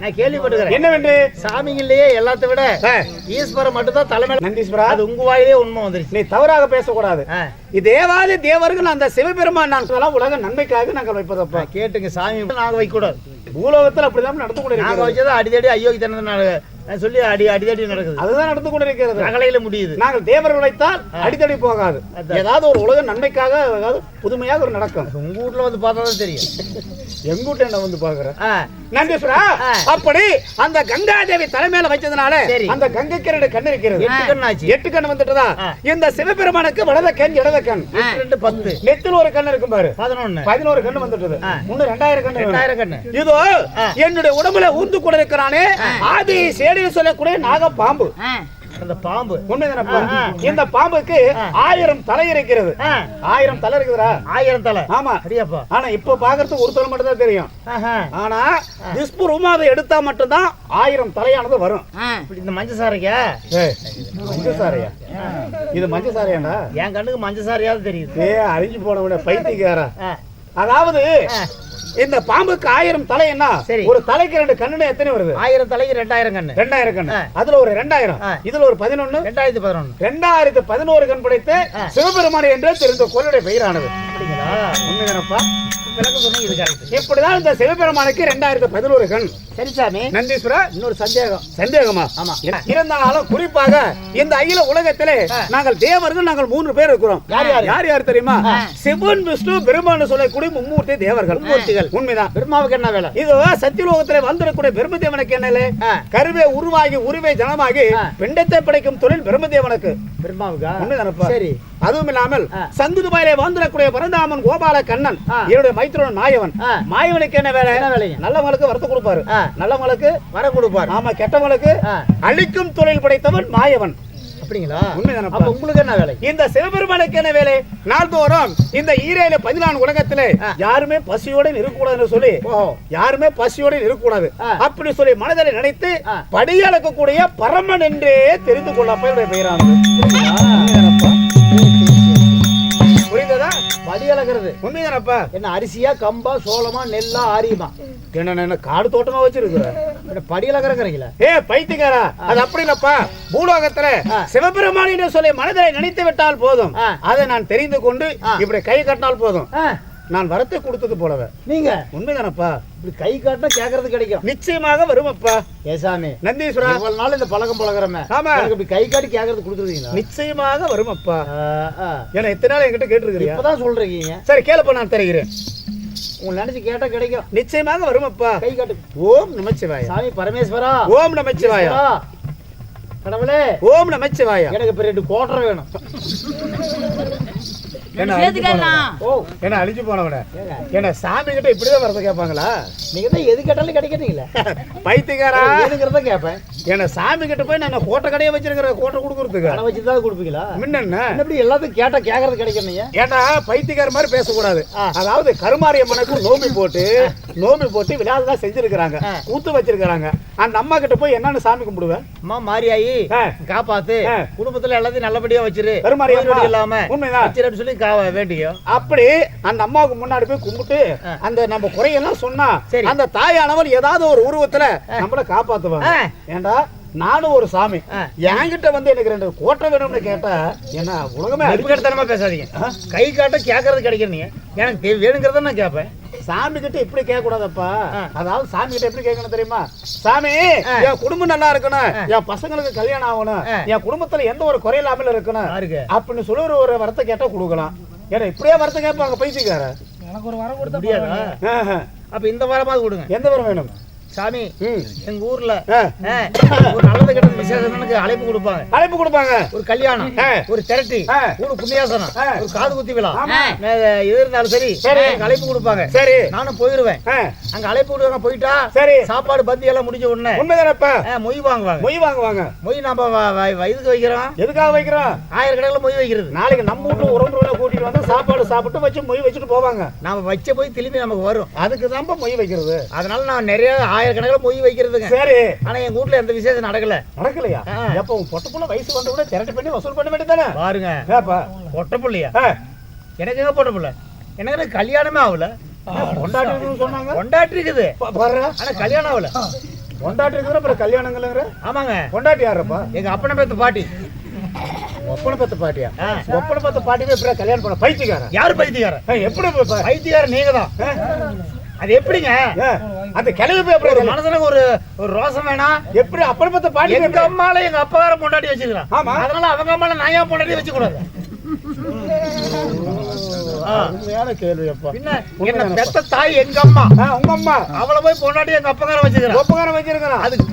நான் கேள்விப்பட்டுக்கிறேன். என்னவென்று? சாமிங்களையே எல்லாத்த விட ஈஸ்வரன் மட்டும் தான் தலைமை நந்தீஸ்வரா? அது உங்க வாயிலே உண்மை வந்துருச்சு. நீ தவறாக பேசக்கூடாது. தேவாதி தேவர்கள் அந்த சிவபெருமான் நான் சொல்லலாம் உலக நன்மைக்காக நாங்கள் வைப்பதப்பா கேட்டுங்க சாமி நாங்க வைக்க கூடாது பூலோகத்தில் அப்படிதான் நடந்து கொண்டு நாங்க இருக்கிறது வச்சது அடிதடி ஐயோக்கு தனது சொல்லி அடி அடிதடி நடக்குது. அதுதான் நடந்து கொண்டு இருக்கிறது ரகலையில முடியுது. நாங்கள் தேவர்கள் வைத்தால் அடித்தடி போகாது. ஏதாவது ஒரு உலக நன்மைக்காக ஏதாவது புதுமையாக ஒரு நடக்கும். உங்க வீட்டுல வந்து பார்த்தா தான் தெரியும். எங்கூட்ட என்ன வந்து பாக்குற ஆ, நந்தீஸ்வரா. அப்படி அந்த கங்காதேவி தலைமையில வச்சதுனால. அந்த கங்கைக்கு ரெண்டு கண் இருக்கிறது. எட்டு கண் ஆச்சு. எட்டு கண் வந்துட்டதா. இந்த சிவபெருமானுக்கு வலத கண் இடத கண். ரெண்டு பத்து. நெத்தில் ஒரு கண் இருக்கும் பாரு. பதினொன்னு. பதினோரு கண்ணு வந்துட்டது. முன்ன ரெண்டாயிரம் வேணும். ரெண்டாயிரம் கண்ணு. இதோ. என்னுடைய உடம்புல ஊந்து கூட இருக்கிறானே ஆதி சேடின்னு சொல்லக்கூடிய நாக பாம்பு. அந்த பாம்பு. உண்மைதானப்பா. இந்த பாம்புக்கு. ஆயிரம் தலை இருக்கிறது. ஆயிரம் தலை இருக்குதுடா. ஆயிரம் தலை. ஆமா. சரியாப்பா ஆனா இப்ப பாக்குறதுக்கு ஒரு தலை மட்டும் தான் தெரியும். ஆனா திஸ்புரமா அதை எடுத்தா மட்டும்தான் ஆயிரம் தலையானது வரும். இந்த மஞ்சள் சாரைக்கா? ஏய், மஞ்ச சாரையா? இது மஞ்ச சாரையாண்டா? என் கண்ணுக்கு மஞ்சள் சாரையாவது தெரியுது. ஏ அழிஞ்சு போன விட பைத்தியக்காரா அதாவது. இந்த பாம்புக்கு ஆயிரம் தலை என்ன. ஒரு தலைக்கு ரெண்டு கண்ணுனா எத்தனை வருது? ஆயிரம் தலைக்கு ரெண்டாயிரம் கண்ணு. ரெண்டாயிரம் கண்ணு. அதுல ஒரு ரெண்டாயிரம். இதுல ஒரு பதினொன்னு. ரெண்டாயிரத்தி பதினொன்னு. ரெண்டாயிரத்து பதினோரு கண் படைத்து. சிவபெருமான் என்றே தெரிந்த குரலுடைய பெயரானது. அப்படிங்களா? உண்மைதானப்பா? இப்படிதான் இந்த சிவபெருமானுக்கு ரெண்டாயிரத்து பதினோரு கண்? சரி சாமி. நந்தீஸ்வரா? இன்னொரு சந்தேகம். சந்தேகமா? ஆமா. இருந்தாலும் குறிப்பாக இந்த அகில உலகத்திலே நாங்கள் தேவர்கள் நாங்கள் மூன்று பேர் இருக்கிறோம். யார் யார்? யார் யார் தெரியுமா? சிவன் விஷ்ணு பெருமான் சொல்லக்கூடிய மும்மூர்த்தி தேவர்கள். மும்மூர்த்திகள். உண்மைதான் பெருமாவுக்கு என்ன வேலை இது சத்தியலோகத்திலே வந்திருக்கூடிய பிரம்மதேவனுக்கு என்னலே ஆ. கருவே உருவாகி உருவை ஜனமாகி. பிண்டத்தை படைக்கும் தொழில் பிரம்மதேவனுக்கு பெருமாவுக்கா உண்மைதானப்பா சரி அதுவும் இல்லாமல். சங்குதுபாயிலே வாழ்ந்திருக்கூடிய பரந்தாமன் கோபால கண்ணன். என்னுடைய மைத்திரன் மாயவன். மாயவனுக்கு என்ன வேலை என்ன வேலைங்க? நல்லவங்களுக்கு வரத்து கொடுப்பாரு. நல்லவங்களுக்கு வர கொடுப்பாரு ஆமா கெட்டவங்களுக்கு. அழிக்கும் தொழில் படைத்தவன் மாயவன் அப்படிங்களா? அப்ப உங்களுக்கு என்ன வேலை? இந்த சிவபெருமானுக்கு என்ன வேலை? நாள்தோறும் இந்த ஈரேழு பதினான்கு உலகத்திலே. யாருமே பசியோட இருக்கக்கூடாதுன்னு சொல்லி யாருமே பசியோட இருக்கக்கூடாது. அப்படி சொல்லி மனதில் நினைத்து. படியளக்கக்கூடிய பரமன் என்றே தெரிந்து கொள்ளப்பா என்னுடைய பெயரானது. படியலகிறது உண்மைதானப்பா? என்ன அரிசியா கம்பா சோளமா நெல்லா ஆரியுமா? என்ன என்ன காடு தோட்டமா வச்சிருக்கிற? என்ன படியலகிறங்கிறீங்களா ஏ பைத்தியக்காரா அது அப்படி இல்லப்பா. பூலோகத்துல. சிவபெருமான் என்று சொல்லி மனதில் நினைத்து விட்டால் போதும். அதை நான் தெரிந்து கொண்டு. இப்படி கை கட்டினால் போதும். நான் வரத்தை கொடுத்தது போலவே. நீங்க? உண்மைதானப்பா? இப்படி கை காட்டினா கேட்கறது கிடைக்கும். நிச்சயமாக வருமப்பா ஏசாமி நந்தீஸ்வரா. இவ்வளவு நாள் இந்த பழக்கம் பழகிறமே ஆமா. எனக்கு இப்படி கை காட்டி கேட்கறது கொடுத்துருக்கீங்களா? நிச்சயமாக வருமப்பா ஏன்னா எத்தனை நாள் என்கிட்ட கேட்டிருக்கிறியா? இப்பதான் சொல்றீங்க. சரி கேளப்பா நான் தருகிறேன். உங்களை நினைச்சு கேட்டா கிடைக்கும். நிச்சயமாக வருமப்பா கை காட்டு. ஓம் நமச்சிவாய. சாமி பரமேஸ்வரா. ஓம் நமச்சிவாய. கடவுளே. ஓம் நமச்சிவாய. எனக்கு இப்ப ரெண்டு கோட்டர் வேணும். என்ன அழிஞ்சு போனவன? ஓ என்ன அழிஞ்சு போனவன. ஏங்க என்ன சாமி கிட்ட இப்படிதான் வரத கேட்பாங்களா? நீங்க தான் எது கேட்டாலும் கிடைக்கிறீங்களே பைத்தியக்காரா? வேணுங்கிறத கேட்பேன். என்ன சாமி கிட்ட போய் நான் கோட்டை கடையை வச்சிருக்கிற கோட்டை கொடுக்கறதுக்கு. பணம் வச்சு தான் கொடுப்பீங்களா? முன்ன என்ன இப்படி எல்லாத்துக்கும் கேட்டா கேட்கறது கிடைக்கும் நீங்க ஏன்னா பைத்தியக்கார மாதிரி பேசக்கூடாது. அதாவது கருமாரியம்மனுக்கு நோம்பி போட்டு நோம்பி போட்டு விழாதான் செஞ்சிருக்கிறாங்க. கூத்து வச்சிருக்கிறாங்க. அந்த அம்மா கிட்ட போய் என்னன்னு சாமி கும்பிடுவேன் அம்மா மாரியாயி. காப்பாத்து. குடும்பத்துல எல்லாத்தையும் நல்லபடியா வச்சிரு. கருமாரி அம்மா. நோய் நொடி இல்லாம உண்மைதான். சொல்லி கா வேண்டியோ அப்படி அந்த அம்மாவுக்கு முன்னாடி போய் கும்பிட்டு. அந்த நம்ம குறையெல்லாம் சொன்னா. அந்த தாயானவர் ஏதாவது ஒரு உருவத்துல நம்மள காப்பாத்துவாங்க. ஏண்டா நானும் ஒரு சாமி. என்கிட்ட வந்து எனக்கு ரெண்டு கோட்டை வேணும்னு கேட்டா என்ன உலகமே அடிப்படத்தனமா பேசாதீங்க. கை காட்ட கேட்கறது கிடைக்கும் நீங்க எனக்கு வேணுங்கிறத நான் கேட்பேன் சாமி கிட்ட இப்படி கேட்க கூடாதப்பா. அதாவது சாமி கிட்ட எப்படி கேட்கணும் தெரியுமா? சாமி. என் குடும்பம் நல்லா இருக்கணும். என் பசங்களுக்கு கல்யாணம் ஆகணும். என் குடும்பத்துல எந்த ஒரு குறையில்லாமல் இருக்கணும். அப்படின்னு சொல்லி ஒரு ஒரு வரத்தை கேட்டா கொடுக்கலாம். ஏன்னா இப்படியே வரத்தை கேட்பாங்க பைத்தியக்கார எனக்கு ஒரு வரம் கொடுத்தா. அப்ப இந்த வரமாவது கொடுங்க. எந்த வரம் வேணும்? சாமி. எங்க ஊர்ல ஒரு நல்லது கெட்டது விசேஷம் அழைப்பு கொடுப்பாங்க. அழைப்பு கொடுப்பாங்க. ஒரு கல்யாணம். ஒரு திரட்டி. ஒரு புண்ணியாசனம். ஒரு காது குத்தி விழா. எது இருந்தாலும் சரி அழைப்பு கொடுப்பாங்க. சரி. நானும் போயிருவேன். அங்க அழைப்பு விடுவாங்க போயிட்டா சரி. சாப்பாடு பந்தி எல்லாம் முடிஞ்ச உடனே. உண்மைதானப்பா? மொய் வாங்குவாங்க. மொய் வாங்குவாங்க. மொய் நாம வ- வ- வ- இதுக்கு வைக்கிறோம்? எதுக்காக வைக்கிறோம்? ஆயிரக்கணக்கில் மொய் வைக்கிறது. நாளைக்கு நம்ம வீட்டு உறவுகளை கூட்டிட்டு வந்து சாப்பாடு சாப்பிட்டு வச்சு மொய் வச்சுட்டு போவாங்க. நாம வச்ச போய் திரும்பி நமக்கு வரும். அதுக்கு தான் மொய் வைக்கிறது. அதனால நான் நிறைய ஆயிரக்கணக்கில் மொய் வைக்கிறதுங்க. சரி. ஆனா எங்க வீட்ல எந்த விசேஷம் நடக்கல. நடக்கலையா. எப்ப உன் பொட்ட புள்ள வயசு வந்த கூட திரட்டு பண்ணி வசூல் பண்ண வேண்டியதானே பாருங்க. பொட்ட புள்ளையா. எனக்கு எங்க பொட்ட புள்ள எனக்கு கல்யாணமே ஆகல. கொண்டாடி சொன்னாங்க. கொண்டாட்டி இருக்குது. பா- பாருடா. ஆனா கல்யாணம் ஆகல. கொண்டாட்டி இருக்கிற அப்புறம் கல்யாணங்கள்ங்கிற ஆமாங்க. கொண்டாட்டி யாரப்பா? எங்க அப்பனை பேத்த பாட்டி. ஒப்பனை பத்த பாட்டியா. ஒப்பனை பத்த பாட்டியே இப்ப கல்யாணம் பண்ண பைத்தியக்காரன். யாரு பைத்தியக்காரன்? எப்படி பைத்தியக்காரன் நீங்க தான் அது எப்படிங்க? அந்த கிளவி போய் கல்யாணம்? மனசுல ஒரு ஒரு ரோசம் வேணாம் எப்படி அப்பனை பத்த பாட்டி எங்க? அம்மால எங்க அப்பாவார பொண்டாட்டி வச்சிருக்கான் ஆமா. அதனால அவங்க அம்மால நான் ஏன் பொண்டாட்டி வச்சு கூடாது ஆ. உண்மையான கேள்வி அப்பா. என்ன பெத்த தாய் எங்க அம்மா? உங்க அம்மா. அவளை போய் பொண்டாட்டி எங்க அப்பக்கார வச்சுக்கிறான். ஒப்பகாரம் வச்சிருக்கிறான் அதுக்கு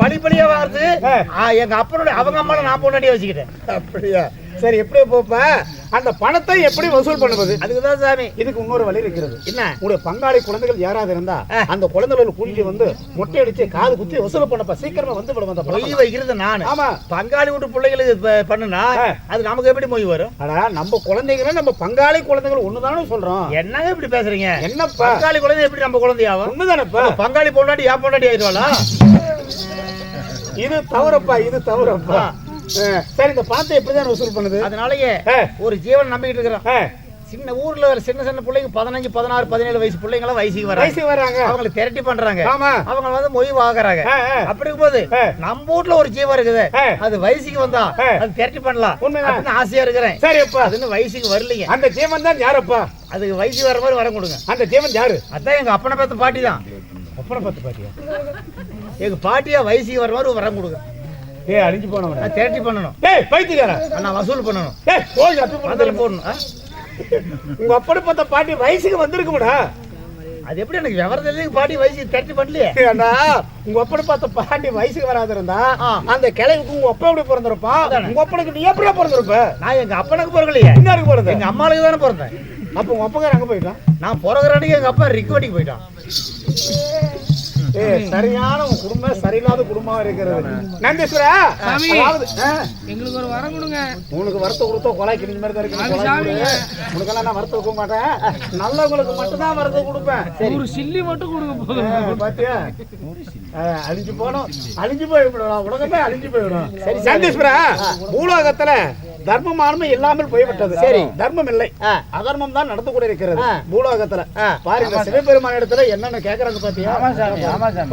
ஆ. ஆ, எங்க அப்பனுடைய அவங்க அம்மால நான் பொண்டாட்டி வச்சுக்கிட்டேன். அப்படியா? சரி எப்படி போப்ப? அந்த பணத்தை எப்படி வசூல் பண்ணுவது? அதுக்குதான் சாமி. இதுக்கு இன்னொரு வழி இருக்கிறது. என்ன? உங்களுடைய பங்காளி குழந்தைகள் யாராவது இருந்தா. அந்த குழந்தைகளை கூட்டிட்டு வந்து மொட்டை அடிச்சு காது குத்தி வசூல் பண்ணப்ப. சீக்கிரமா வந்து விடுவோம் அந்த மொய் வைக்கிறது நானு. ஆமா. பங்காளி வீட்டு பிள்ளைகளுக்கு பண்ணுனா. அது நமக்கு எப்படி மொய் வரும்? ஆனா நம்ம குழந்தைகளை நம்ம பங்காளி குழந்தைகள் ஒண்ணுதானே சொல்றோம். என்னங்க இப்படி பேசுறீங்க? என்னப்பா? பங்காளி குழந்தை எப்படி நம்ம குழந்தையாவும் உண்மைதானப்பா பங்காளி பொண்டாட்டி ஏன் பொண்டாட்டி ஆயிடுவாளா? இது தவறப்பா இது தவறப்பா. சரி இந்த பணத்தை எப்படிதான் வசூல் பண்ணுது? அதனாலயே ஒரு ஜீவன் நம்பிக்கிட்டு இருக்கிறோம். சின்ன ஊர்ல ஒரு சின்ன சின்ன பிள்ளைங்க பதினஞ்சு பதினாறு பதினேழு வயசு பிள்ளைங்க எல்லாம் வயசுக்கு வராங்க. வயசுக்கு வர்றாங்க அவங்களை திரட்டி பண்றாங்க. ஆமா. அவங்க வந்து மொய் வாங்குறாங்க. அப்படி இருக்கும்போது. நம்ம வீட்ல ஒரு ஜீவன் இருக்குது. அது வயசுக்கு வந்தா. அது திரட்டி பண்ணலாம். அப்படின்னு ஆசையா இருக்கிறேன். சரி அப்பா. அது இன்னும் வயசுக்கு வரலைங்க. அந்த ஜீவன் தான் யாரப்பா? அதுக்கு வயசு வர மாதிரி வரம் கொடுங்க. அந்த ஜீவன் யாரு? அதான் எங்க அப்பனை பார்த்த பாட்டி தான். ஒப்பனை பத்து பாட்டியா? எங்க பாட்டியா வயசுக்கு வர மாதிரி வரம் கொடுங்க. ஏய் அழிஞ்சு போனவன. நான் திரட்டி பண்ணணும். ஏய் பைத்தியக்காரன். நான் வசூல் பண்ணணும். ஏய் போய் அப்படி அதில் போடுறது போடணும். ஆ? உங்க அப்பனை பார்த்த பாட்டி வயசுக்கு வந்திருக்கும்டா. அது எப்படி எனக்கு விவரத்துல பாட்டி வயசுக்கு திரட்டி பண்ணலையே. ஏண்டா உங்க அப்பனை பார்த்த பாட்டி வயசுக்கு வராது இருந்தா. அந்த கிளைவுக்கு உங்க அப்பா எப்படி பிறந்திருப்பான் அதானே. உங்க அப்பனுக்கு நீ எப்படியா பிறந்திருப்ப? நான் எங்க அப்பனுக்கு பிறக்கலையே. இன்னாருக்கு பிறந்த எங்க அம்மாளுக்கு தானே பிறந்தேன். அப்ப உங்க அப்பக்கார அங்க போயிட்டான்? நான் பிறகுற அன்னைக்கு எங்க அப்பா ரிக்கவடிக்கு போயிட்டான். சரியான குடும்பம் சரியில்லாத குடும்பமா இருக்கிறது. நந்தீஸ்வரா? எங்களுக்கு ஒரு வரம் கொடுங்க. உனக்கு வரத்த கொடுத்தா கொலை கிழிஞ்ச மாதிரி தான் இருக்கு. உனக்கெல்லாம் நான் வரத்த கொடுக்க மாட்டேன். நல்லவங்களுக்கு மட்டும் தான் வரத்த கொடுப்பேன். ஒரு சில்லி மட்டும் கொடுங்க போதும். பாத்தியா? அழிஞ்சு போனோம். அழிஞ்சு போய்விடும் உலகமே அழிஞ்சு போயிடும் சரி சந்தீஸ்வரா பூலோகத்துல தர்மமானமே இல்லாமல் போய்விட்டது. சரி. தர்மம் இல்லை. அதர்மம் தான் நடந்து கூட இருக்கிறது. பூலோகத்துல. பாருங்க சிவபெருமான இடத்துல என்னென்ன கேக்குறாங்க பாத்தியா?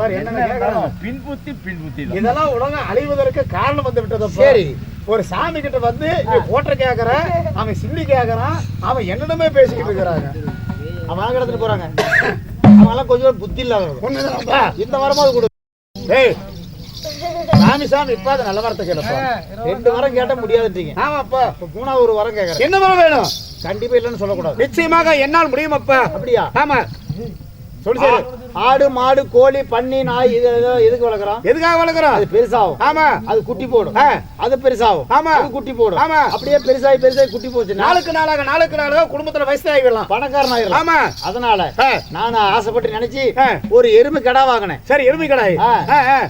பாரு என்னென்ன பின்புத்தி பின்புத்தி இதெல்லாம் உலகம் அழிவதற்கு காரணம் வந்து விட்டது சரி. ஒரு சாமி கிட்ட வந்து நீ போட்ட கேக்குற அவன் சில்லி கேக்குறான் அவன் என்னிடமே பேசிக்கிட்டு இருக்கிறாங்க. அவன் எடுத்துட்டு போறாங்க. அவங்க எல்லாம் கொஞ்சம் புத்தி உண்மைதானப்பா? இந்த வாரமாவது கொடு. ஏய் சாமி சாமி இப்ப அது நல்ல வார்த்தை கேளப்பா ரெண்டு வாரம் கேட்ட முடியாதுட்டீங்க ஆமாப்பா இப்ப மூணாவது ஒரு வாரம் கேக்குறேன். என்ன வர வேணும்? கண்டிப்பா இல்லைன்னு சொல்லக்கூடாது. நிச்சயமாக என்னால் முடியும் அப்பா. அப்படியா? ஆமா. சொல்லு சரி ஆடு மாடு கோழி பன்னி நாய் எதுக்கு வளர்க்குறோம்? எதுக்காக வளர்க்குறோம்? அது பெருசாகும். ஆமா. அது குட்டி போடும். அது பெருசாகும். ஆமா. அது குட்டி போடும். ஆமா. அப்படியே பெருசாகி பெருசாகி குட்டி போச்சுன்னா நாளுக்கு நாளாக நாளுக்கு நாளாக குடும்பத்துல வயசாகி விடலாம் பணக்காரன் ஆயிரலாம் ஆமா. அதனால. நான் ஆசைப்பட்டு நினைச்சு. ஒரு எருமை கடா வாங்கினேன். சரி எருமை கடாய்.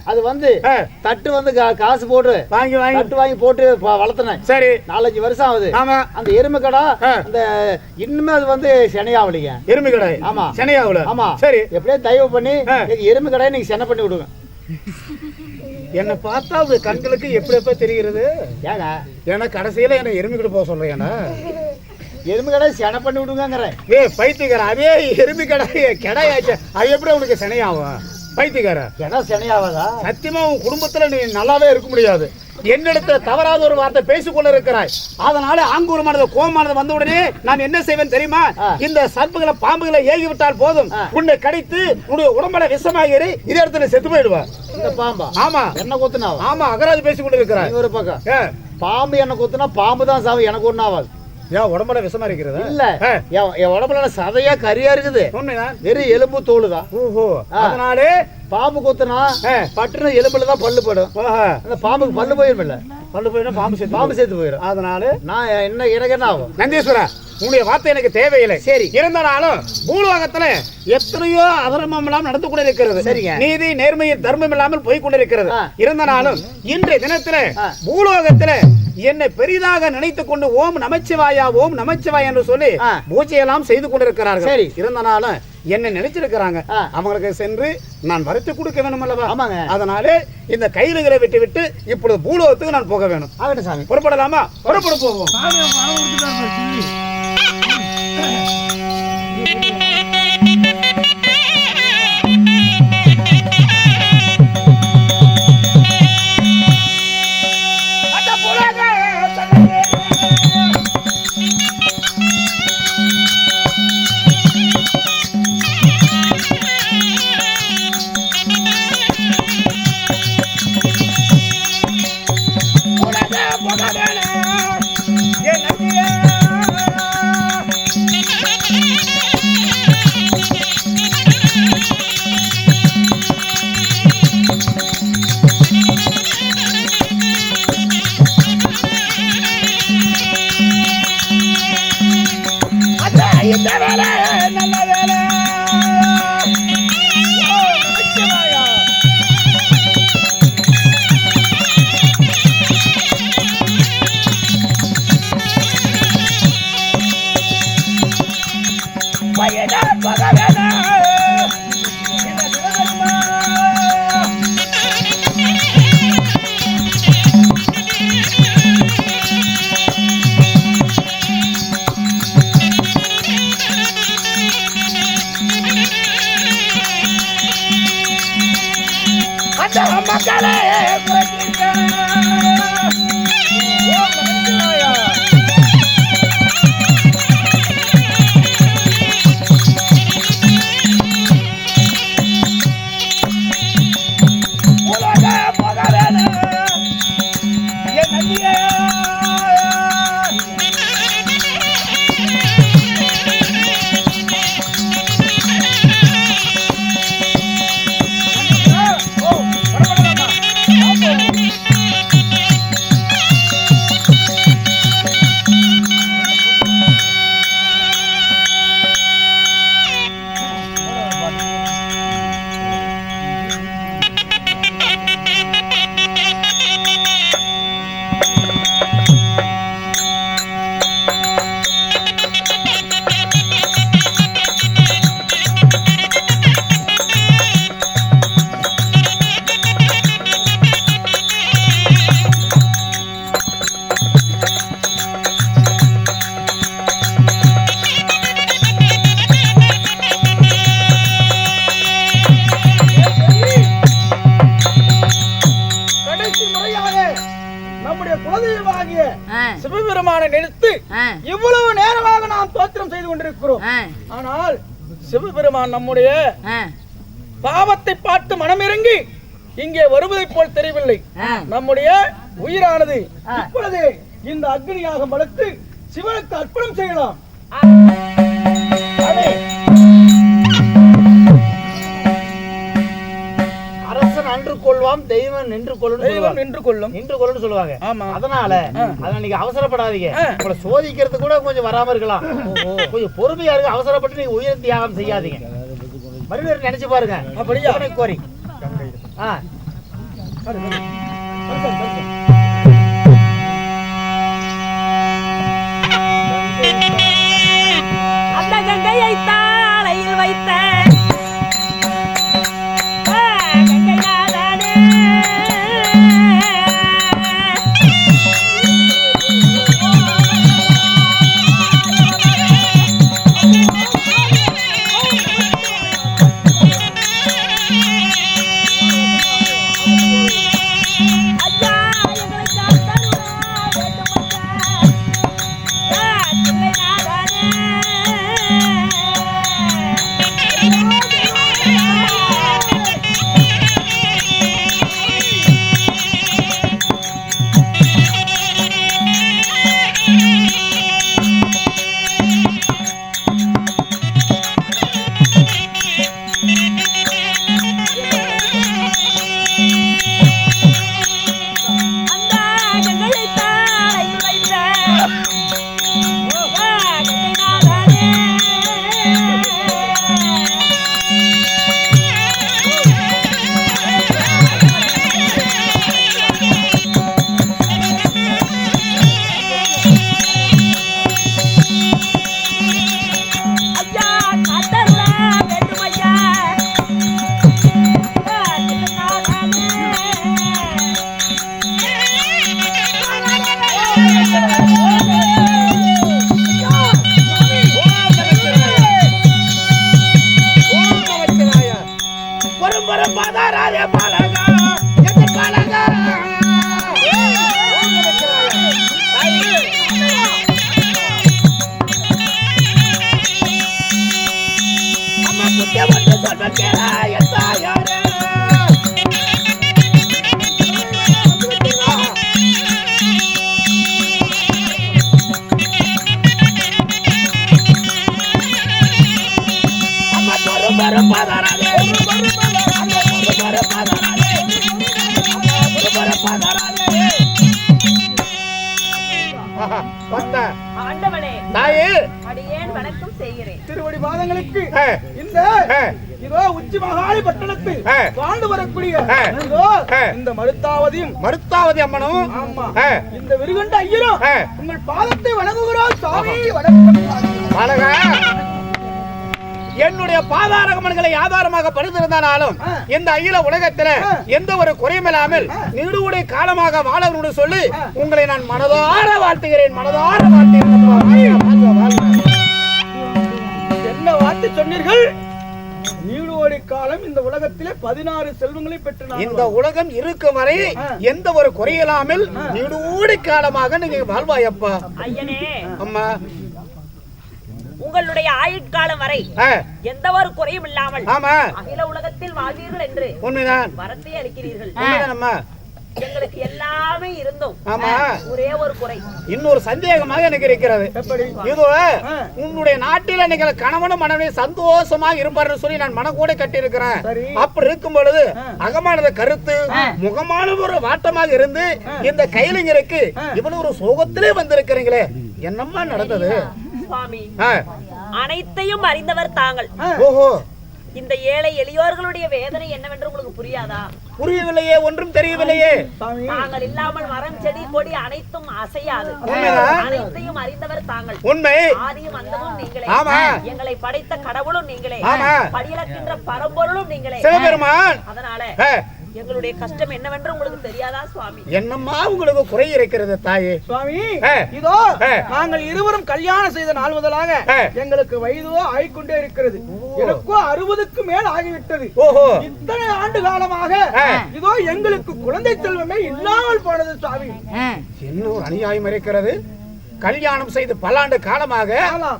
அது வந்து. தட்டு வந்து காசு போட்டு வாங்கி வாங்கி. தட்டு வாங்கி போட்டு வளர்த்துனேன். சரி. நாலஞ்சு வருஷம் ஆகுது. ஆமா. அந்த எருமை கடா. அந்த இன்னுமே அது வந்து செனையாவலிங்க எருமை கடாய். ஆமா. சென்னையாவுல ஆமா. சரி. எப்படியே தயவு பண்ணி எருமை கடையை நீங்க சென்னை பண்ணி விடுங்க. என்ன பார்த்தா உங்க கண்களுக்கு எப்படி எப்ப தெரிகிறது? ஏங்க? ஏன்னா கடைசியில என்ன எருமை கிட்ட போக சொல்றேன் எருமை கடை செனை பண்ணி விடுங்கிறேன் ஏ பைத்தியக்கார அதே எருமை கடாய் கடாயாச்சு. அது எப்படி உனக்கு சென்னையாகும்? பைத்தியக்கார? ஏன்னா செனையாவதா சத்தியமா உன் குடும்பத்துல நீ நல்லாவே இருக்க முடியாது. என்னிடத்துல தவறாத ஒரு வார்த்தை பேசிக்கொள்ள இருக்கிறாய் அதனால ஆங்கூரமானது கோமானது வந்த உடனே நான் என்ன செய்வேன் தெரியுமா. இந்த சர்ப்புகளை பாம்புகளை ஏகி விட்டால் போதும். உன்னை கடித்து உன்னுடைய உடம்புல விஷமாகி இதே இடத்துல செத்து போயிடுவா இந்த பாம்பா? ஆமா. என்ன கொத்துனாவா? ஆமா அகராஜ் பேசி கொண்டு ஒரு பக்கம். பாம்பு என்ன கொத்துனா பாம்பு தான் சாவு எனக்கு ஒன்றும் ஆகாது ஏன் உடம்புல விஷமா இருக்கிறதா? இல்ல. என் உடம்புல சதையா கரியா இருக்குது? வெறும் எலும்பு தோல் தான் ஓஹோ. அதனாலே பாம்பு கொத்துனா. பட்டுன எலும்புல தான் பல்லு படும் அந்த பாம்புக்கு பல்லு போயிருமில்ல பல்லு போயிடும் பாம்பு செத்து பாம்பு சேர்த்து போயிடும் அதனால நான் என்ன எனக்கு என்ன ஆகும் நந்தீஸ்வரா உன்னுடைய வார்த்தை எனக்கு தேவையில்லை சரி. இருந்தாலும் பூலோகத்துல எத்தனையோ அதர்மம் எல்லாம் நடந்து கொண்டு இருக்கிறது சரிங்க. நீதி நேர்மையின் தர்மம் இல்லாமல் போய் கொண்டிருக்கிறது. இருந்தாலும் இன்றைய தினத்துல. பூலோகத்துல என்னை பெரிதாக நினைத்துக் கொண்டு ஓம் நமச்சிவாயா ஓம் நமச்சிவாயா என்று சொல்லி. பூஜையெல்லாம் செய்து கொண்டிருக்கிறார்கள் சரி. இருந்தாலும் என்னை நினைச்சிருக்கிறாங்க. அவங்களுக்கு சென்று நான் வருத்தி கொடுக்க வேணும் அல்லவா ஆமாங்க. அதனாலே இந்த கைதுகளை விட்டு விட்டு இப்பொழுது பூலோகத்துக்கு நான் போக வேணும். ஆகட்டும் சாமி. புறப்படலாமா? புறப்பட போவோம். Cacaleco, பெருமான் நம்முடைய பாவத்தை பார்த்து மனமிறங்கி இங்கே வருவதை போல் தெரியவில்லை. நம்முடைய உயிரானது இப்பொழுது இந்த அக்னியாக வளர்த்து சிவனுக்கு அர்ப்பணம் செய்யலாம். கொள்வாம் தெய்வம் நின்று கொள்ளும் தெய்வம் நின்று கொள்ளும். நின்று கொள்ளும் சொல்லுவாங்க. ஆமா. அதனால அதனால நீங்க அவசரப்படாதீங்க. உங்களை சோதிக்கிறது கூட கொஞ்சம் வராம இருக்கலாம். கொஞ்சம் பொறுமையா இருக்கு அவசரப்பட்டு நீங்க உயிர் தியாகம் செய்யாதீங்க. மருதர் நினைச்சு பாருங்க. அப்படியே? கோரி. ஆ. இந்த மருத்தாவதியும் மருத்தாவதி அம்மனும் இந்த விருகண்ட ஐயரும் உங்கள் பாதத்தை வணங்குகிறோம் சாமி வணக்கம் என்னுடைய பாதாரகமன்களை ஆதாரமாக படுத்திருந்தாலும் இந்த அகில உலகத்துல எந்த ஒரு குறையும் இல்லாமல் நீடுவுடை காலமாக வாழவனோடு சொல்லி உங்களை நான் மனதார வாழ்த்துகிறேன் மனதார வாழ்த்துகிறேன் என்ன வார்த்தை சொன்னீர்கள் நீடோடி காலம் இந்த உலகத்திலே பதினாறு செல்வங்களை பெற்று இந்த உலகம் இருக்கும் வரை எந்த ஒரு குறையில்லாமல் நீடூடி காலமாக நீங்க வாழ்வாயப்பா. ஐயனே. அம்மா. உங்களுடைய ஆயுட்காலம் வரை எந்த ஒரு குறையும் இல்லாமல் ஆமா. அகில உலகத்தில் வாழ்வீர்கள் என்று உண்மைதான். வரத்தை அளிக்கிறீர்கள். எங்களுக்கு எல்லாமே இருந்தும். ஆமா. ஒரே ஒரு குறை. இன்னொரு சந்தேகமாக எனக்கு இருக்கிறது. இது உன்னுடைய நாட்டில நீங்கள் கணவனும் மனைவி சந்தோஷமாக இருப்பார்னு சொல்லி நான் மனக்கூட கட்டி இருக்கிறேன். அப்படி இருக்கும் பொழுது அகமானது கருத்து முகமான ஒரு வாட்டமாக இருந்து இந்த கைலிங்கருக்கு இவ்வளவு ஒரு சோகத்திலே வந்திருக்கிறீங்களே. என்னம்மா நடந்தது? சுவாமி. அனைத்தையும் அறிந்தவர் தாங்கள். ஓஹோ. இந்த ஏழை எளியோர்களுடைய வேதனை என்னவென்று உங்களுக்கு புரியாதா? புரியவில்லையே ஒன்றும் தெரியவில்லையே. சாமி. தாங்கள் இல்லாமல் மரம் செடி கொடி அனைத்தும் அசையாது. அனைத்தையும் அறிந்தவர் தாங்கள். உண்மை. ஆதியும் அந்தமும் நீங்களே. எங்களை படைத்த கடவுளும் நீங்களே. படியிலக்கின்ற பரம்பொருளும் நீங்களே. சிவபெருமான். அதனால எங்களுடைய கஷ்டம் என்னவென்று உங்களுக்கு தெரியாதா சுவாமி? என்னம்மா உங்களுக்கு குறை இருக்கிறது தாயே? சுவாமி. இதோ. நாங்கள் இருவரும் கல்யாணம் செய்த நாள் முதலாக. எங்களுக்கு வயதோ ஆகிக்கொண்டே இருக்கிறது. எனக்கோ அறுபதுக்கு மேல் ஆகிவிட்டது. ஓஹோ. இத்தனை ஆண்டு காலமாக. இதோ எங்களுக்கு குழந்தை செல்வமே இல்லாமல் போனது சுவாமி. என்ன ஒரு அநியாயம் இருக்கிறது கல்யாணம் செய்து பல்லாண்டு காலமாக.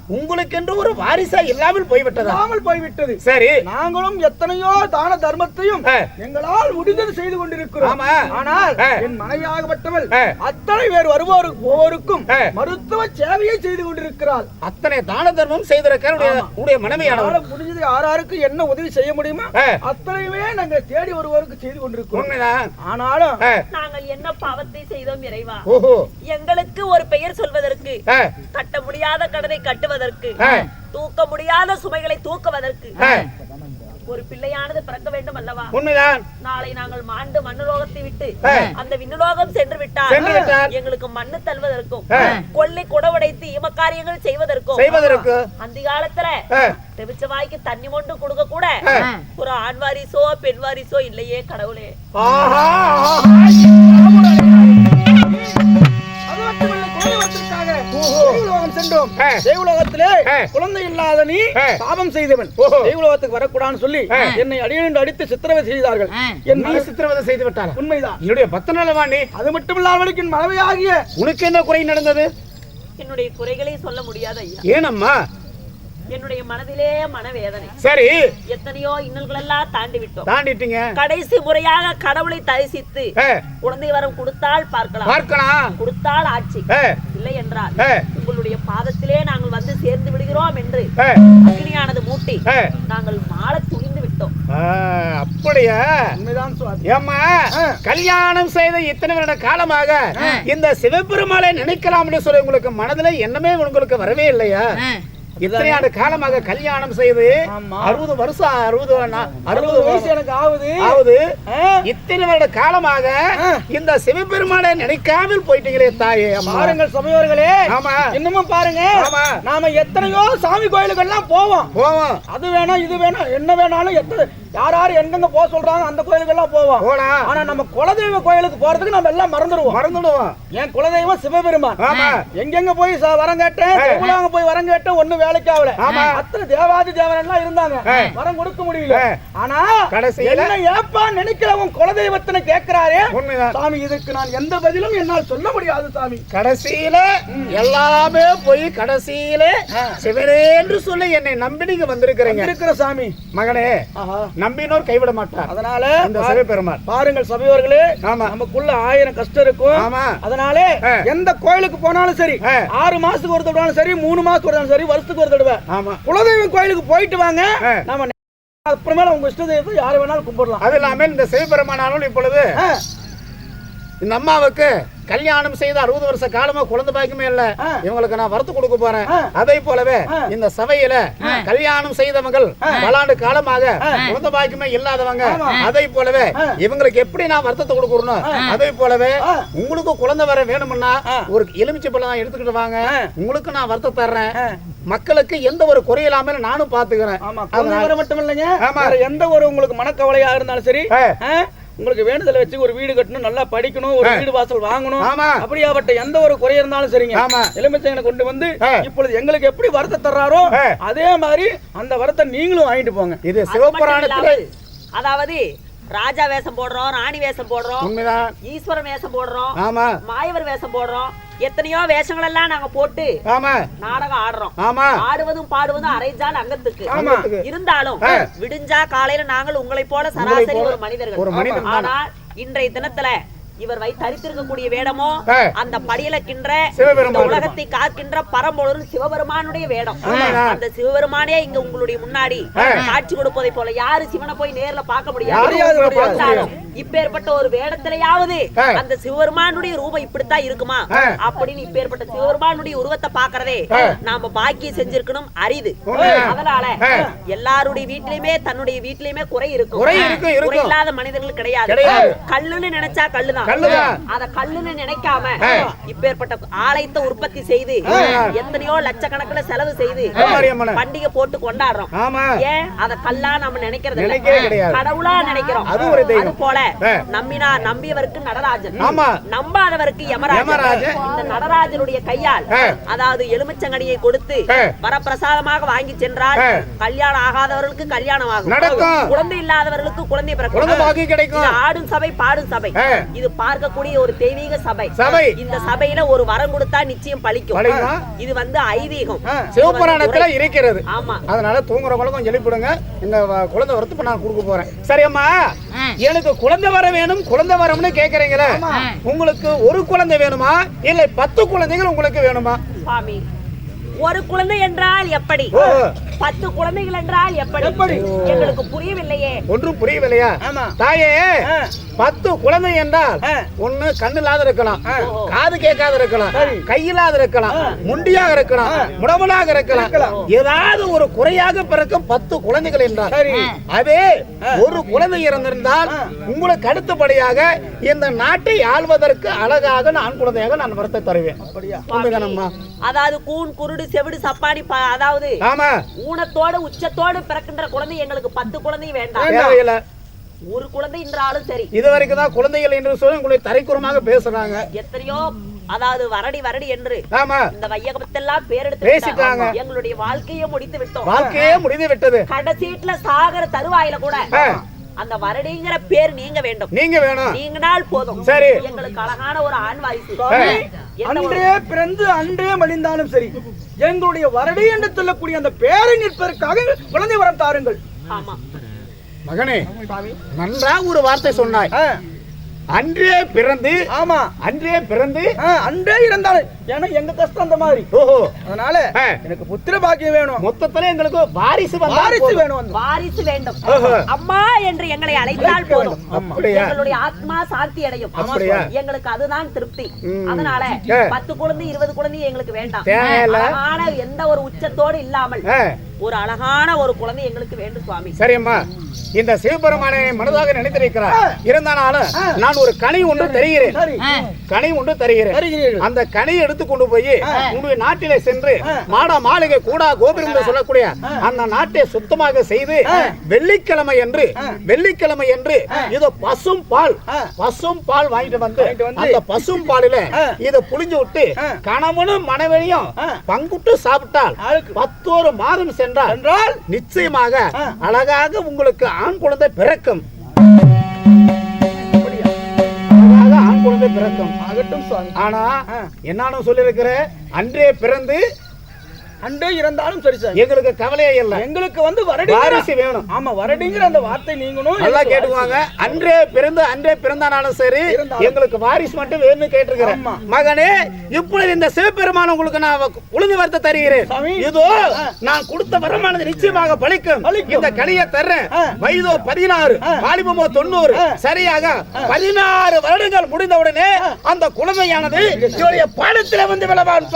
உங்களுக்கென்று ஒரு வாரிசா இல்லாமல் போய்விட்டதா இல்லாமல் போய்விட்டது சரி நாங்களும் எத்தனையோ தான தர்மத்தையும். எங்களால் முடிந்தது செய்து கொண்டிருக்கிறோம். ஆனால். என் மனைவியாகப்பட்டவள். அத்தனை பேர் வருவோரு ஒவ்வொருக்கும். மருத்துவ சேவையை செய்து கொண்டிருக்கிறாள் அத்தனை தான தர்மம் செய்திருக்க உடைய- மனைவியானவர் எங்களால முடிஞ்சது யாராருக்கு என்ன உதவி செய்ய முடியுமா. அத்தனையுமே நாங்க தேடி வருவோருக்கு செய்து கொண்டிருக்கிறோம் உண்மைதான் ஆனாலும் நாங்கள் என்ன பாவத்தை செய்தோம் இறைவா எங்களுக்கு ஒரு பெயர் சொல்வதற்கு ஆ, கட்ட முடியாத கடனை கட்டுவதற்கு. தூக்க முடியாத சுமைகளை தூக்குவதற்கு. ஒரு பிள்ளையானது பிறக்க வேண்டும் அல்லவா? உண்மைதான். நாளை நாங்கள் மாண்டு மண்ணுலோகத்தை விட்டு. அந்த விண்ணுலோகம் சென்று விட்டால் எங்களுக்கு மண்ணு தள்ளுவதற்கும். கொள்ளை குடவடைத்து ஈமக்காரியங்கள் செய்வதற்கும் செய்வதற்கு. அந்த காலத்துல தெவிச்ச வாய்க்கு தண்ணி மட்டும் கொடுக்க கூட. ஒரு ஆண் வாரிசோ பெண் வாரிசோ இல்லையே கடவுளே. தெய்வலோகத்திலே ஆ. குழந்தை இல்லாத நீ ஆ. பாவம் செய்தவன். ஓஹோ. தெய்வலோகத்துக்கு வரக்கூடாதுன்னு சொல்லி. என்னை அடியென்று அடித்து சித்திரவதை செய்தார்கள். என் நீ சித்திரவதை செய்து விட்டாரா உண்மைதான். என்னுடைய பத்து அது மட்டுமில்லாமல் என் மனைவியாகிய உனக்கு என்ன குறை நடந்தது? என்னுடைய குறைகளை சொல்ல முடியாத ஐயா. ஏனம்மா? என்னுடைய மனதிலே மனவேதனை. சரி. எத்தனையோ இன்னல்கள் எல்லாம் தாண்டி விட்டோம். தாண்டிட்டீங்க. கடைசி முறையாக கடவுளை தரிசித்து குழந்தை வரம் கொடுத்தால் பார்க்கலாம். பார்க்கலாம். கொடுத்தால் ஆட்சி. இல்லை என்றால் உங்களுடைய பாதத்திலே நாங்கள் வந்து சேர்ந்து விடுகிறோம் என்று அக்னியானது மூட்டி. நாங்கள் மாள துணிந்து விட்டோம். அப்படியா? ஏம்மா கல்யாணம் செய்த இத்தனை வருட காலமாக இந்த சிவபெருமாளை நினைக்கலாம்னு சொல்லி உங்களுக்கு மனதுல எண்ணமே உங்களுக்கு வரவே இல்லையா? இத்தனை ஆண்டு காலமாக கல்யாணம் செய்து. அறுபது வருஷம் அறுபது அறுபது வயசு எனக்கு ஆகுது. ஆகுது. இத்தனை வருட காலமாக இந்த சிவபெருமாளை நினைக்காமல் போயிட்டீங்களே தாயே. பாருங்கள் சமயவர்களே. ஆமா. இன்னமும் பாருங்க. ஆமா. நாம எத்தனையோ சாமி கோயிலுக்கெல்லாம் போவோம். போவோம். அது வேணும் இது வேணும் என்ன வேணாலும் எத்தனை யார் யார் எங்கெங்க போக சொல்றாங்க அந்த கோயிலுக்கெல்லாம் போவோம். போலாம் ஆனா நம்ம குலதெய்வ கோயிலுக்கு போறதுக்கு நம்ம எல்லாம் மறந்துடுவோம். மறந்துடுவோம். என் குலதெய்வம் சிவபெருமான் ஆமா. எங்கெங்க போய் வரம் கேட்டேன்? போய் வரம் கேட்டேன் ஒண்ணு வேலைக்கு ஆகல. அத்தனை தேவாதி தேவன் எல்லாம் இருந்தாங்க. வரம் கொடுக்க முடியல. ஆனா கடைசியில? என்ன ஏப்பா நினைக்கிற உன் குலதெய்வத்தினை கேட்கிறாரே சாமி இதுக்கு நான் எந்த பதிலும் என்னால் சொல்ல முடியாது சாமி. கடைசியில எல்லாமே போய் கடைசியில சிவனேன்று சொல்லி என்னை நம்பி நீங்க வந்திருக்கிறீங்க. இருக்கிற சாமி. மகனே நம்பினோர் கைவிட மாட்டார். அதனால இந்த பா- சிவபெருமான் பாருங்கள் சபையோர்களே ஆமா. நமக்குள்ள ஆயிரம் கஷ்டம் இருக்கும். ஆமா. அதனால. எந்த கோயிலுக்கு போனாலும் சரி. ஆறு மாசத்துக்கு ஒரு தடவை சரி மூணு மாசத்துக்கு ஒரு சரி வருஷத்துக்கு ஒரு தடவை. ஆமா. குலதெய்வம் கோயிலுக்கு போயிட்டு வாங்க. நம்ம அப்புறமேல உங்க இஷ்ட தெய்வத்தை யாரை வேணாலும் கும்பிடலாம். அது இல்லாமல் இந்த சிவபெருமானாலும் இப்பொழுது. இந்த அம்மாவுக்கு கல்யாணம் செய்து அறுபது வருஷ காலமா குழந்தை பாக்கியமே இல்ல. இவங்களுக்கு நான் வரத்து கொடுக்க போறேன். அதே போலவே. இந்த சபையில கல்யாணம் செய்தவங்க பலாண்டு காலமாக குழந்தை பாக்கியமே இல்லாதவங்க. அதே போலவே. இவங்களுக்கு எப்படி நான் வருத்தத்தை கொடுக்கணும் அதே போலவே. உங்களுக்கு குழந்தை வர வேணும்னா. ஒரு எலுமிச்சை பழம் எடுத்துக்கிட்டு வாங்க. உங்களுக்கு நான் வருத்தம் தர்றேன். மக்களுக்கு எந்த ஒரு குறையில்லாம நானும் பாத்துக்கிறேன் மட்டும் இல்லைங்க எந்த ஒரு உங்களுக்கு மனக்கவலையா இருந்தாலும் சரி உங்களுக்கு வேண்டுதலை வச்சு ஒரு வீடு கட்டணும் நல்லா படிக்கணும் ஒரு வீடு வாசல் வாங்கணும். அப்படியாப்பட்ட எந்த ஒரு குறை இருந்தாலும் சரிங்க ஆமா. எலுமிச்சைங்களை கொண்டு வந்து. இப்பொழுது எங்களுக்கு எப்படி வரத்தை தர்றாரோ. அதே மாதிரி அந்த வரத்தை நீங்களும் வாங்கிட்டு போங்க இது சிவபுராணத்துல அதாவது ராஜா வேஷம் போடுறோம் ராணி வேஷம் போடுறோம் ஈஸ்வரன் வேஷம் போடுறோம் ஆமா மாயவர் வேஷம் போடுறோம் எத்தனையோ வேஷங்கள் எல்லாம் நாங்க போட்டு ஆமா நாடகம் ஆடுறோம் ஆமா ஆடுவதும் பாடுவதும் அரைஞ்சால் அங்கத்துக்கு ஆமா. இருந்தாலும். விடிஞ்சா காலையில நாங்கள் உங்களை போல சராசரி ஒரு மனிதர்கள். ஆனால் இன்றைய தினத்துல இவர் வை தரித்திருக்கக்கூடிய வேடமோ. அந்த சிவபெருமான் இந்த உலகத்தை காக்கின்ற பரம்பொருள் சிவபெருமானுடைய வேடம். அந்த சிவபெருமானே இங்க உங்களுடைய முன்னாடி. காட்சி கொடுப்பதை போல யாரு சிவனை போய் நேர்ல பார்க்க முடியாது இப்பேற்பட்ட ஒரு வேடத்திலேயாவது. அந்த சிவபெருமானுடைய ரூபம் இப்படித்தான் இருக்குமா. அப்படின்னு இப்பேற்பட்ட சிவபெருமானுடைய உருவத்தை பாக்குறதே. நாம பாக்கியம் செஞ்சிருக்கணும் அரிது? அதனால. எல்லாருடைய வீட்லயுமே தன்னுடைய வீட்லயுமே குறை இருக்கும் குறை இல்லாத மனிதர்கள் கிடையாது. கல்லுன்னு நினைச்சா கல்லுதான். அத கல்லுன்னு நினைக்காம. இப்பேற்பட்ட ஆலயத்தை உற்பத்தி செய்து. எத்தனையோ லட்சக்கணக்கில் செலவு செய்து. பண்டிகை போட்டு கொண்டாடுறோம் ஏன் அத கல்லா நம்ம நினைக்கிறது. கடவுளா நினைக்கிறோம். அது போல ஆ. நம்பினார் நம்பியவருக்கு நடராஜன் ஆமா. நம்பாதவருக்கு யமராஜன். இந்த நடராஜனுடைய கையால். அதாவது எலுமிச்சங்கனியை கொடுத்து. வரப்பிரசாதமாக வாங்கி சென்றால் ஆ. கல்யாணம் ஆகாதவர்களுக்கு கல்யாணம் ஆகும். குழந்தை இல்லாதவர்களுக்கு குழந்தை பிறக்கும் குழந்தை கிடைக்கும். ஆடும் சபை பாடும் சபை. இது பார்க்கக்கூடிய ஒரு தெய்வீக சபை. இந்த சபையில ஒரு வரம் கொடுத்தா நிச்சயம் பலிக்கும். இது வந்து ஐதீகம். சிவபுராணத்துல இருக்கிறது ஆமா அதனால தூங்குறவங்களும் கொஞ்சம் எழுப்பிடுங்க இந்த குழந்தை வரத்து இப்ப நான் கொடுக்க போறேன் சரி அம்மா எனக்கு குழந்தை வர வேணும் குழந்தை வரம்னு கேக்குறீங்களே? உங்களுக்கு ஒரு குழந்தை வேணுமா? இல்ல பத்து குழந்தைகள் உங்களுக்கு வேணுமா? சுவாமி ஒரு குழந்தை என்றால் எப்படி. பத்து குழந்தைகள் என்றால் எப்படி? எப்படி? எங்களுக்கு புரியவில்லையே. ஒன்றும் புரியவில்லையா? ஆமா. தாயே. பத்து குழந்தை என்றால். ஒண்ணு கண்ணு இல்லாத இருக்கலாம். காது கேட்காத இருக்கலாம். கையில்லாத இருக்கலாம் முண்டியாக இருக்கலாம் முடவனாக இருக்கலாம். ஏதாவது ஒரு குறையாக பிறக்கும் பத்து குழந்தைகள் என்றால் சரி. அதே ஒரு குழந்தை இருந்திருந்தால் உங்களுக்கு அடுத்தபடியாக இந்த நாட்டை ஆள்வதற்கு அழகாக நான் குழந்தையாக நான் வரத்தை தருவேன். அதாவது கூன் குருடு செவிடு சப்பானி ப- அதாவது ஆமா. ஊனத்தோடு உச்சத்தோடு பிறக்கின்ற குழந்தை எங்களுக்கு பத்து குழந்தை வேண்டாம். ஒரு குழந்தை என்றாலும் சரி. இது வரைக்கும் தான் குழந்தைகள் என்று சொல்லி உங்களை தரைக்குறமாக பேசுறாங்க. எத்தனையோ அதாவது வரடி வரடி என்று ஆமா. இந்த வையகத்தெல்லாம் பேரெடுத்து பேசிட்டாங்க. எங்களுடைய வாழ்க்கையை முடித்து விட்டோம். வாழ்க்கையே முடிந்து விட்டது. கடைசீட்ல சாகர தருவாயில கூட. அந்த வரடிங்கிற பேர் நீங்க வேண்டும். நீங்க வேணும். நீங்கனால் போதும். சரி. எங்களுக்கு அழகான ஒரு ஆண் ஒரு- அன்றே பிறந்து அன்றே மடிந்தாலும் சரி. எங்களுடைய வரடி என்று சொல்லக்கூடிய அந்த பேரை நிற்பதற்காக குழந்தை வரம் தாருங்கள். ஆமா. மகனே நன்றா ஒரு வார்த்தை சொன்னாய். அன்றே பிறந்து ஆமா. அன்றே பிறந்து அன்றே இருந்தாலும் ஏன்னா எங்க கஷ்டம் அந்த மாதிரி. ஓஹோ. அதனால. எனக்கு புத்திர பாக்கியம் வேணும். மொத்தத்துல எங்களுக்கு வாரிசு வந்தா வாரிசு. வேணும். வாரிசு வேண்டும். அம்மா என்று எங்களை அழைத்தால் போதும். அப்படியா? எங்களுடைய ஆத்மா சாந்தி அடையும் அப்படியா? எங்களுக்கு அதுதான் திருப்தி. அதனால. பத்து குழந்தை இருபது குழந்தை எங்களுக்கு வேண்டாம். அழகான எந்த ஒரு உச்சத்தோடு இல்லாமல் ஒரு அழகான ஒரு குழந்தை எங்களுக்கு வேண்டும் சுவாமி. சரியம்மா. இந்த சிவபெருமானை மனதாக நினைத்திருக்கிறார். இருந்தாலும் நான் ஒரு கனி ஒன்று தருகிறேன். கனி ஒன்று தருகிறேன். அந்த கனியை எடுத்து கொண்டு போய் உன்னுடைய நாட்டிலே சென்று மாடா மாளிகை கூடா கோபுரம் சொல்லக்கூடிய அந்த நாட்டை சுத்தமாக செய்து வெள்ளிக்கிழமை என்று வெள்ளிக்கிழமை என்று இது பசும் பால் பசும் பால் வாங்கிட்டு வந்து அந்த பசும் பாலில. இத புளிஞ்சு விட்டு. கணவனும் மனைவியும். பங்குட்டு சாப்பிட்டால். பத்தோரு மாதம் சென்றால் நிச்சயமாக. அழகாக உங்களுக்கு ஆண் குழந்தை பிறக்கும் குழந்தை பிறக்கும். ஆகட்டும் சுவாமி. ஆனா. என்னான்னு சொல்லியிருக்கிற அன்றே பிறந்து அண்டே இறந்தாலும் சரி சார். எங்களுக்கு கவலையே இல்லை. எங்களுக்கு வந்து வரடி வாரிசு வேணும். ஆமா வரடிங்கிற அந்த வார்த்தை நீங்களும் நல்லா எனக்கு கேட்டுக்குவாங்க அன்றே பிறந்து அன்றே பிறந்தானாலும் சரி இருந்தாலும். எங்களுக்கு வாரிசு மட்டும் வேணும்னு கேட்டிருக்கிறேன். மகனே இப்பொழுது இந்த சிவபெருமான் உங்களுக்கு நான் உளுந்து வரத்தை தருகிறேன். இதோ நான் கொடுத்த வரமானது நிச்சயமாக பலிக்கும். இந்த கலியை தர்றேன். வயதோ பதினாறு வாலிபமோ தொண்ணூறு. சரியாக பதினாறு வருடங்கள் முடிந்த உடனே அந்த குழந்தையானது பாடத்துல வந்து விளவான்.